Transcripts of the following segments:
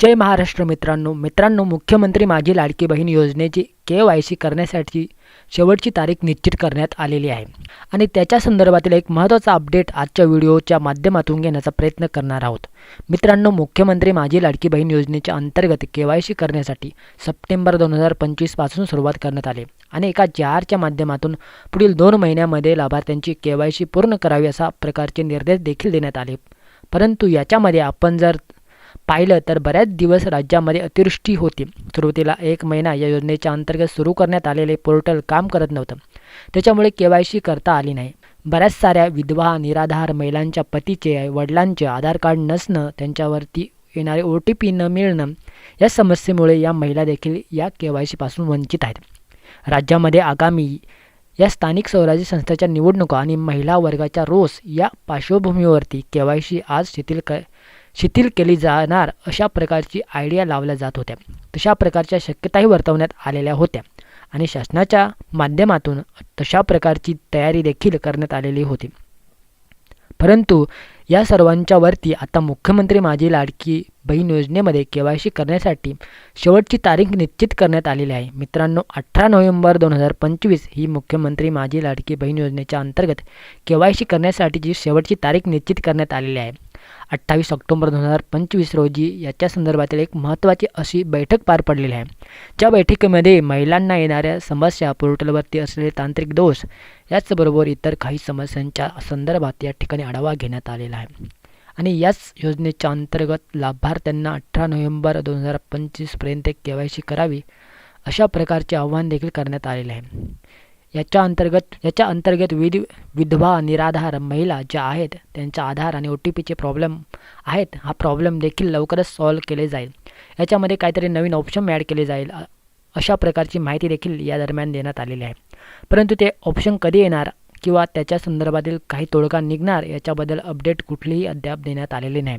जय महाराष्ट्र मित्रांनो. मित्रांनो मुख्यमंत्री माझी लाडकी बहीण योजनेची के वाय सी करण्यासाठी शेवटची तारीख निश्चित करण्यात आलेली आहे. आणि त्याच्या संदर्भातील एक महत्त्वाचा अपडेट आजच्या व्हिडिओच्या माध्यमातून घेण्याचा प्रयत्न करणार आहोत. मित्रांनो मुख्यमंत्री माझी लाडकी बहीण योजनेच्या अंतर्गत के वाय सी करण्यासाठी सप्टेंबर दोन हजार पंचवीसपासून सुरुवात करण्यात आली. आणि एका आरच्या माध्यमातून पुढील दोन महिन्यामध्ये लाभार्थ्यांची के वाय सी पूर्ण करावी असा प्रकारचे निर्देश देखील देण्यात आले. परंतु याच्यामध्ये आपण जर पाहिलं तर बऱ्याच दिवस राज्यामध्ये अतिवृष्टी होती. सुरुवातीला एक महिना या योजनेच्या अंतर्गत सुरू करण्यात आलेले पोर्टल काम करत नव्हतं. त्याच्यामुळे के वाय सी करता आली नाही. बऱ्याच साऱ्या विधवा निराधार महिलांच्या पतीचे वडिलांचे आधार कार्ड नसणं त्यांच्यावरती येणारे ओ टी पी न मिळणं या समस्येमुळे या महिला देखील या के वाय सीपासून वंचित आहेत. राज्यामध्ये आगामी या स्थानिक स्वराज्य संस्थेच्या निवडणुका आणि महिला वर्गाच्या रोस या पार्श्वभूमीवरती के वाय सी आज शिथिल क शिथिल केली जाणार अशा प्रकारची आयडिया लावल्या जात होत्या. तशा प्रकारच्या शक्यताही वर्तवण्यात आलेल्या होत्या. आणि शासनाच्या माध्यमातून तशा प्रकारची तयारी देखील करण्यात आलेली होती. परंतु या सर्वांच्यावरती आता मुख्यमंत्री माझी लाडकी बहीण योजनेमध्ये के वाय सी करण्यासाठी शेवटची तारीख निश्चित करण्यात आलेली आहे. मित्रांनो अठरा नोव्हेंबर दोन हजार पंचवीस ही मुख्यमंत्री माझी लाडकी बहीण योजनेच्या अंतर्गत के वाय सी करण्यासाठीची शेवटची तारीख निश्चित करण्यात आलेली आहे. अठ्ठावीस ऑक्टोबर दोन हजार पंचवीस रोजी याच्या संदर्भातील एक महत्त्वाची अशी बैठक पार पडलेली आहे. ज्या बैठकीमध्ये महिलांना येणाऱ्या समस्या पोर्टलवरती असलेले तांत्रिक दोष याचबरोबर इतर काही समस्यांच्या संदर्भात या ठिकाणी आढावा घेण्यात आलेला आहे. आणि याच योजनेच्या अंतर्गत लाभार्थ्यांना अठरा नोव्हेंबर दोन हजार पंचवीसपर्यंत के वाय सी करावी अशा प्रकारचे आव्हान देखील करण्यात आलेले आहे. याच्या अंतर्गत याच्या अंतर्गत विध विधवा निराधार महिला ज्या आहेत त्यांचा आधार आणि ओ टी पीचे प्रॉब्लेम आहेत हा प्रॉब्लेम देखील लवकरच सॉल्व केले जाईल. याच्यामध्ये काहीतरी नवीन ऑप्शन ॲड केले जाईल अशा प्रकारची माहिती देखील या दरम्यान देण्यात आलेली आहे. परंतु ते ऑप्शन कधी येणार किंवा त्याच्या संदर्भातील काही तोडगा निघणार याच्याबद्दल अपडेट कुठलीही अद्याप देण्यात आलेले नाही.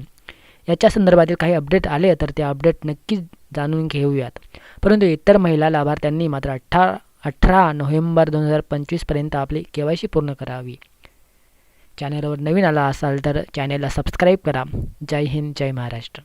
याच्या संदर्भातील काही अपडेट आले तर ते अपडेट नक्कीच जाणून घेऊयात. परंतु इतर महिला लाभार्थ्यांनी मात्र अठरा अठरा नोव्हेंबर दोन हजार पंचवीसपर्यंत आपली के वाय सी पूर्ण करावी. चॅनलवर नवीन आला असाल तर चॅनलला सबस्क्राईब करा. जय हिंद जय महाराष्ट्र.